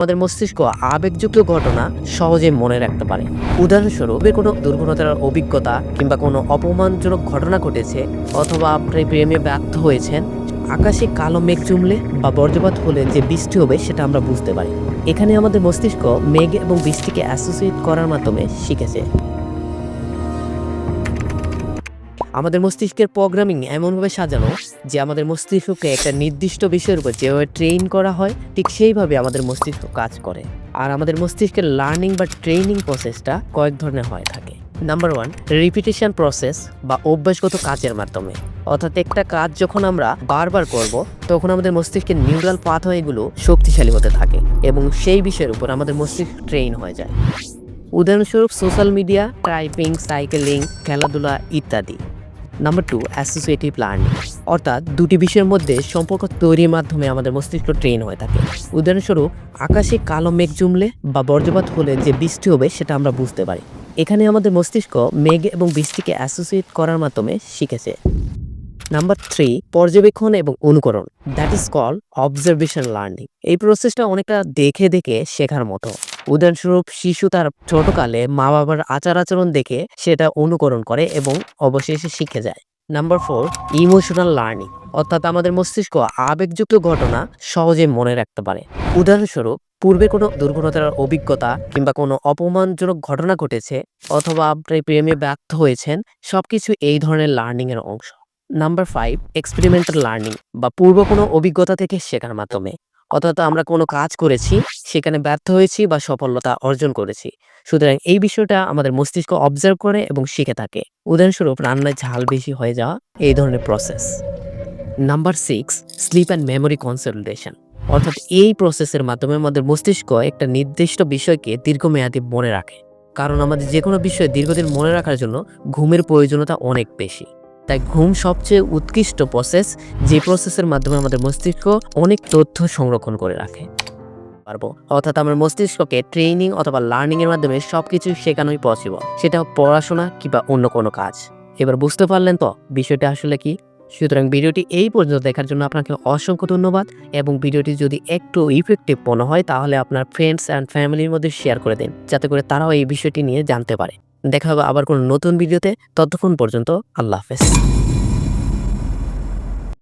আমাদের মস্তিষ্ক আবেগযুক্ত ঘটনা সহজে মনে রাখতে পারে। উদাহরণস্বরূপ কোনো দুর্ঘটনার অভিজ্ঞতা কিংবা কোনো অপমানজনক ঘটনা ঘটেছে অথবা আপনি প্রেমে ব্যর্থ হয়েছেন, আকাশে কালো মেঘ জমলে বা বজ্রপাত হলে যে বৃষ্টি হবে সেটা আমরা বুঝতে পারি। এখানে আমাদের মস্তিষ্ক মেঘ এবং বৃষ্টিকে অ্যাসোসিয়েট করার মাধ্যমে শিখেছে। আমাদের মস্তিষ্কের প্রোগ্রামিং এমনভাবে সাজানো যে আমাদের মস্তিষ্ককে একটা নির্দিষ্ট বিষয়ের উপর যেভাবে ট্রেন করা হয়, ঠিক সেইভাবে আমাদের মস্তিষ্ক কাজ করে। আর আমাদের মস্তিষ্কের লার্নিং বা ট্রেনিং প্রসেসটা কয়েক ধরনের হয়ে থাকে। নাম্বার ওয়ান রিপিটেশন প্রসেস বা অভ্যাসগত কাজের মাধ্যমে। অর্থাৎ একটা কাজ যখন আমরা বারবার করব, তখন আমাদের মস্তিষ্কের নিউরাল পাথওয়েগুলো শক্তিশালী হতে থাকে এবং সেই বিষয়ের উপর আমাদের মস্তিষ্ক ট্রেন হয়ে যায়। উদাহরণস্বরূপ সোশ্যাল মিডিয়া টাইপিং সাইকেলিং খেলাধুলা ইত্যাদি। নাম্বার টু অ্যাসোসিয়েটিভ লার্নিং অর্থাৎ দুটি বিষয়ের মধ্যে সম্পর্ক তৈরির মাধ্যমে আমাদের মস্তিষ্ক ট্রেন হয়ে থাকে। উদাহরণস্বরূপ, আকাশে কালো মেঘ জমলে বা বজ্রপাত হলে যে বৃষ্টি হবে সেটা আমরা বুঝতে পারি। এখানে আমাদের মস্তিষ্ক মেঘ এবং বৃষ্টিকে অ্যাসোসিয়েট করার মাধ্যমে শিখেছে। নাম্বার থ্রি পর্যবেক্ষণ এবং অনুকরণ। That is call observation learning এই প্রসেসটা অনেকটা দেখে দেখে শেখার মতো। উদাহরণস্বরূপ শিশু তার ছোটকালে মা বাবার আচার আচরণ দেখে সেটা অনুকরণ করে এবং অবশেষে শিখে যায়। নাম্বার ফোর ইমোশনাল লার্নিং অর্থাৎ আমাদের মস্তিষ্ক আবেগযুক্ত ঘটনা সহজে মনে রাখতে পারে। উদাহরণস্বরূপ, পূর্বে কোনো দুর্ঘটনার অভিজ্ঞতা কিংবা কোনো অপমানজনক ঘটনা ঘটেছে অথবা আপনি প্রেমে ব্যর্থ হয়েছেন, সবকিছু এই ধরনের লার্নিং এর অংশ। নাম্বার ফাইভ এক্সপেরিমেন্টাল লার্নিং বা পূর্ব কোনো অভিজ্ঞতা থেকে শেখার মাধ্যমে। অর্থাৎ আমরা কোনো কাজ করেছি, সেখানে ব্যর্থ হয়েছি বা সফলতা অর্জন করেছি। সুতরাং এই বিষয়টা আমাদের মস্তিষ্ক অবজার্ভ করে এবং শিখে থাকে। উদাহরণস্বরূপ রান্নায় ঝাল বেশি হয়ে যাওয়া, এই ধরনের process number six sleep and memory consolidation অর্থাৎ এই প্রসেসের মাধ্যমে আমাদের মস্তিষ্ক একটা নির্দিষ্ট বিষয়কে দীর্ঘমেয়াদী মনে রাখে। কারণ আমাদের যে কোনো বিষয় দীর্ঘদিন মনে রাখার জন্য ঘুমের প্রয়োজনীয়তা অনেক বেশি। তাই ঘুম সবচেয়ে উৎকৃষ্ট প্রসেস যে প্রসেসের মাধ্যমে আমাদের মস্তিষ্ক অনেক তথ্য সংরক্ষণ করে রাখে। পারব? অর্থাৎ আমার মস্তিষ্ককে ট্রেনিং অথবা লার্নিং এর মাধ্যমে সবকিছু শেখানোই পসিবল সেটা পড়াশোনা কিংবা অন্য কোনো কাজ। এবার বুঝতে পারলেন তো বিষয়টা আসলে কি? সুতরাং ভিডিওটি এই পর্যন্ত দেখার জন্য আপনাকে অসংখ্য ধন্যবাদ এবং ভিডিওটি যদি একটু ইফেক্টিভ মনে হয় তাহলে আপনার ফ্রেন্ডস অ্যান্ড ফ্যামিলির মধ্যে শেয়ার করে দিন, যাতে করে তারাও এই বিষয়টি নিয়ে জানতে পারে। দেখা হবে আবার কোনো নতুন ভিডিওতে। ততক্ষণ পর্যন্ত আল্লাহ হাফেজ।